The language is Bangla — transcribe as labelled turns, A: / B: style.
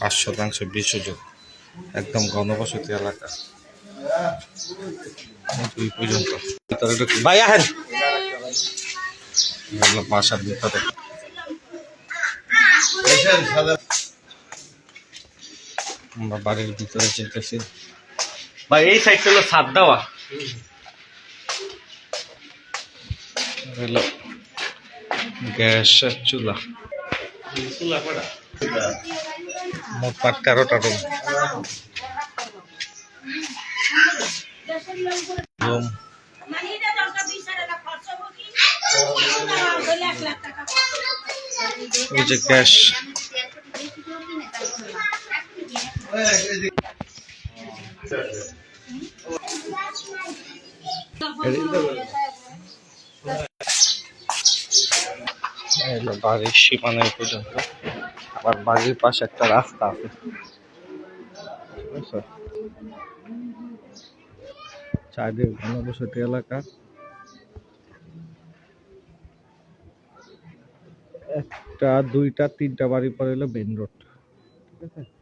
A: পাঁচ শতাংশ বিশ ওজন একদম ঘনবসতি এলাকা। দুই পর্যন্ত। ভাই আহেন। বাসার ভিতরে। আমরা বাড়ির ভিতরে যেতেছি। ভাই এই সাইড হলো ছাদ দেওয়া। গ্যাসের চুলা। মোট পাট তেরোটা রুম। রুম। ওই যে গ্যাস। বাড়ির সীমানা এই পর্যন্ত। আবার বাড়ির পাশে একটা রাস্তা আছে। বুঝছ? ঘনবসতি এলাকা। একটা, দুইটা, তিনটা বাড়ি পরে হলো মেন রোড ঠিক আছে?